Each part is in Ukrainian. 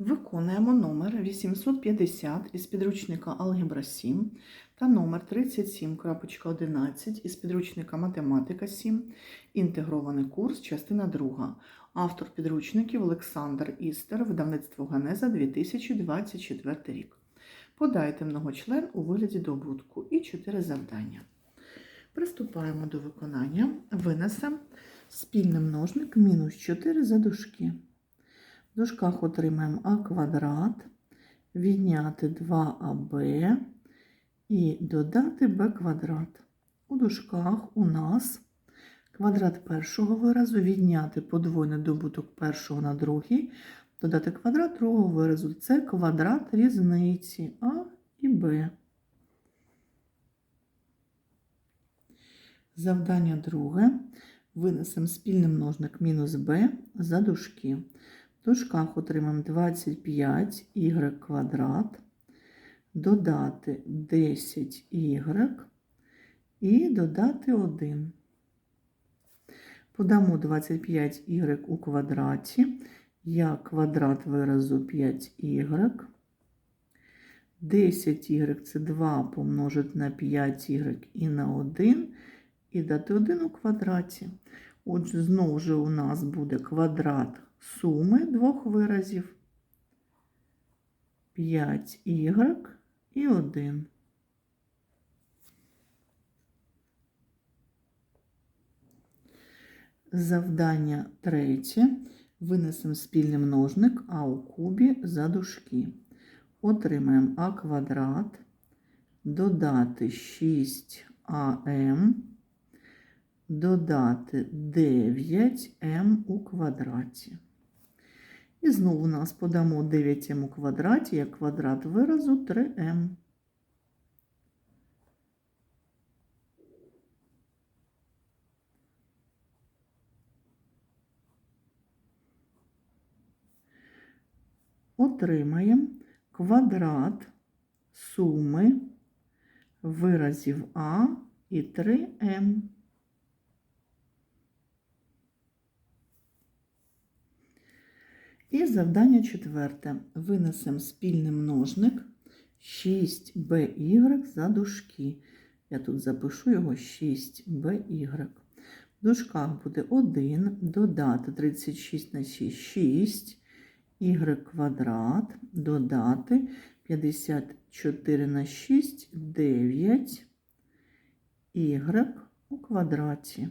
Виконуємо номер 850 із підручника Алгебра 7 та номер 37.11 із підручника Математика 7, інтегрований курс, частина 2. Автор підручників Олександр Істер, видавництво Ганеза 2024 рік. Подайте многочлен у вигляді добутку і 4 завдання. Приступаємо до виконання. Винесемо спільний множник мінус 4 за дужки. В дужках отримаємо а квадрат, відняти 2аб і додати b квадрат. У дужках у нас квадрат першого виразу, відняти подвойний добуток першого на другий, додати квадрат другого виразу. Це квадрат різниці а і b. Завдання друге. Винесемо спільний множник мінус b за дужки. В дужках отримаємо 25y квадрат, додати 10y і додати 1. Подамо 25y у квадраті, як квадрат виразу 5y. 10y це 2 помножити на 5y і на 1, і дати 1 у квадраті. Отже, знову ж у нас буде квадрат суми двох виразів 5y і 1. Завдання третє. Винесемо спільний множник а у кубі за дужки. Отримаємо а квадрат, додати 6am, додати 9m у квадраті. І знову нас подамо 9m у квадраті, як квадрат виразу 3m. Отримаємо квадрат суми виразів А і 3m. І завдання четверте. Винесемо спільний множник 6by за дужки. Я тут запишу його 6by. В дужках буде 1, додати 36 на 6, 6, y квадрат, додати 54 на 6, 9, y у квадраті.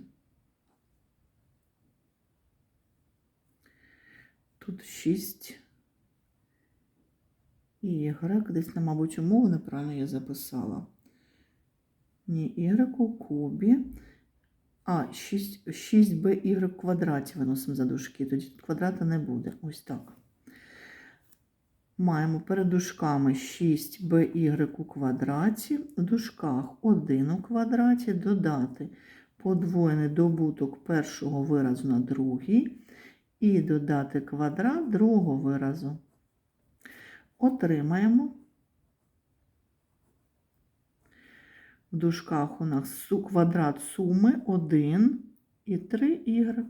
Тут 6 y. Десь, на, мабуть, умову неправильно я записала. Ні, y у кубі. А, 6, 6by в квадраті виносимо за дужки. Тоді квадрата не буде. Ось так. Маємо перед дужками 6by у квадраті. В дужках 1 у квадраті додати подвоєний добуток першого виразу на другий і додати квадрат другого виразу. Отримаємо в дужках у нас квадрат суми 1 і 3y.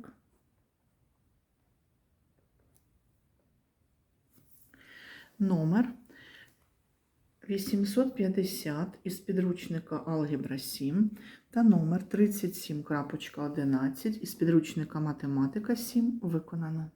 Номер 850 із підручника Алгебра 7 та номер 37.11 із підручника Математика 7 виконано.